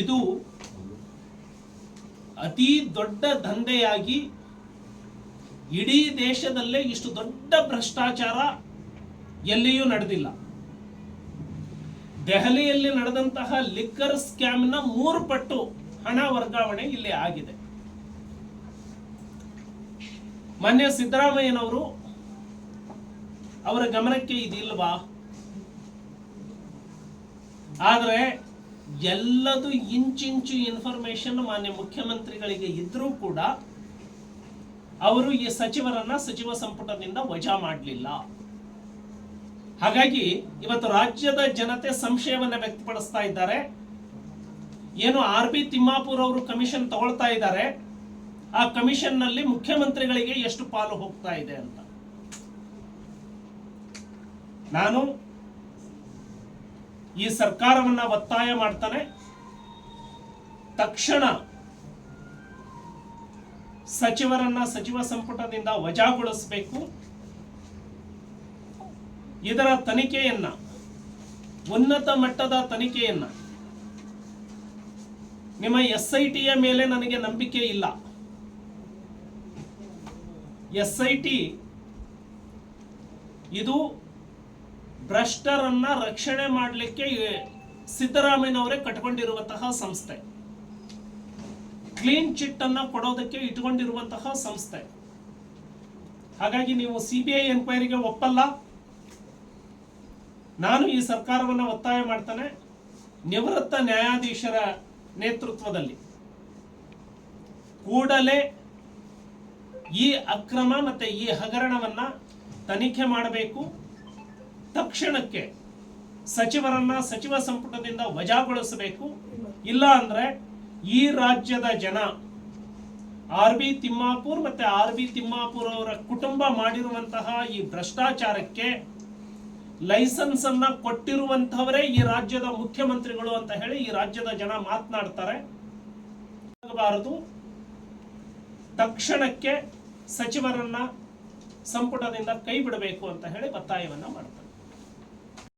ಇದು ಅತಿ ದೊಡ್ಡ ದಂಧೆಯಾಗಿ ಇಡೀ ದೇಶದಲ್ಲೇ ಇಷ್ಟು ದೊಡ್ಡ ಭ್ರಷ್ಟಾಚಾರ ಎಲ್ಲಿಯೂ ನಡೆದಿಲ್ಲ. ದೆಹಲಿಯಲ್ಲಿ ನಡೆದಂತಹ ಲಿಕ್ಕರ್ ಸ್ಕ್ಯಾಮ್ನ ಮೂರು ಪಟ್ಟು ಹಣ ವರ್ಗಾವಣೆ ಇಲ್ಲಿ ಆಗಿದೆ. ಮಾನ್ಯ ಸಿದ್ದರಾಮಯ್ಯನವರು ಅವರ ಗಮನಕ್ಕೆ ಇದಿಲ್ವಾ? ಆದರೆ ಎಲ್ಲದು ಇಂಚಿಂಚು ಇನ್ಫಾರ್ಮೇಶನ್ ಮಾನ್ಯ ಮುಖ್ಯಮಂತ್ರಿಗಳಿಗೆ ಇದ್ರೂ ಕೂಡ ಅವರು ಈ ಸಚಿವರನ್ನ ಸಚಿವ ಸಂಪುಟದಿಂದ ವಜಾ ಮಾಡಲಿಲ್ಲ. ಹಾಗಾಗಿ ಇವತ್ತು ರಾಜ್ಯದ ಜನತೆ ಸಂಶಯವನ್ನ ವ್ಯಕ್ತಪಡಿಸ್ತಾ ಇದ್ದಾರೆ. ಏನು ಆರ್ ಬಿ ತಿಮ್ಮಾಪುರ್ ಅವರು ಕಮಿಷನ್ ತಗೊಳ್ತಾ ಇದ್ದಾರೆ. ಆ ಕಮಿಷನ್ನಲ್ಲಿ ಮುಖ್ಯಮಂತ್ರಿಗಳಿಗೆ ಎಷ್ಟು ಪಾಲು ಹೋಗ್ತಾ ಇದೆ ಅಂತ. ನಾನು ಈ ಸರ್ಕಾರವನ್ನ ಒತ್ತಾಯ ಮಾಡ್ತಾನೆ. ತಕ್ಷಣ ಸಚಿವರನ್ನ ಸಚಿವ ಸಂಪುಟದಿಂದ ವಜಾಗೊಳಿಸಬೇಕು. ಇದರ ತನಿಖೆಯನ್ನ, ಉನ್ನತ ಮಟ್ಟದ ತನಿಖೆಯನ್ನ ನಿಮ್ಮ ಎಸ್ ಐ ಟಿಯ ಮೇಲೆ ನನಗೆ ನಂಬಿಕೆ ಇಲ್ಲ. ಎಸ್ ಐ ಟಿ ಇದು ಭ್ರಷ್ಟರನ್ನ ರಕ್ಷಣೆ ಮಾಡಲಿಕ್ಕೆ ಸಿದ್ದರಾಮಯ್ಯನವರೇ ಕಟ್ಕೊಂಡಿರುವಂತಹ ಸಂಸ್ಥೆ. ಕ್ಲೀನ್ ಚಿಟ್ ಅನ್ನ ಕೊಡೋದಕ್ಕೆ ಇಟ್ಕೊಂಡಿರುವಂತಹ ಸಂಸ್ಥೆ. ಹಾಗಾಗಿ ನೀವು ಸಿಬಿಐ ಎನ್ಕ್ವೈರಿಗೆ ಒಪ್ಪಲ್ಲ. ನಾನು ಈ ಸರ್ಕಾರವನ್ನು ಒತ್ತಾಯ ಮಾಡ್ತಾನೆ. ನಿವೃತ್ತ ನ್ಯಾಯಾಧೀಶರ ನೇತೃತ್ವದಲ್ಲಿ. ಕೂಡಲೇ ಈ ಅಕ್ರಮ ಮತ್ತೆ ಈ ಹಗರಣವನ್ನ ತನಿಖೆ ಮಾಡಬೇಕು. ತಕ್ಷಣಕ್ಕೆ ಸಚಿವರನ್ನ ಸಚಿವ ಸಂಪುಟದಿಂದ ವಜಾಗೊಳಿಸಬೇಕು. ಇಲ್ಲ ಅಂದ್ರೆ ಈ ರಾಜ್ಯದ ಜನ ಆರ್ ಬಿ ತಿಮ್ಮಾಪುರ್ ಮತ್ತೆ ಆರ್ ಬಿ ತಿಮ್ಮಾಪುರ್ ಅವರ ಕುಟುಂಬ ಮಾಡಿರುವಂತಹ ಈ ಭ್ರಷ್ಟಾಚಾರಕ್ಕೆ ಲೈಸೆನ್ಸ್ ಅನ್ನ ಕೊಟ್ಟಿರುವಂತಹವರೇ ಈ ರಾಜ್ಯದ ಮುಖ್ಯಮಂತ್ರಿಗಳು ಅಂತ ಹೇಳಿ ಈ ರಾಜ್ಯದ ಜನ ಮಾತನಾಡ್ತಾರೆ. ತಕ್ಷಣಕ್ಕೆ ಸಚಿವರನ್ನ ಸಂಪುಟದಿಂದ ಕೈ ಬಿಡಬೇಕು ಅಂತ ಹೇಳಿ ಒತ್ತಾಯವನ್ನ ಮಾಡ್ತಾರೆ.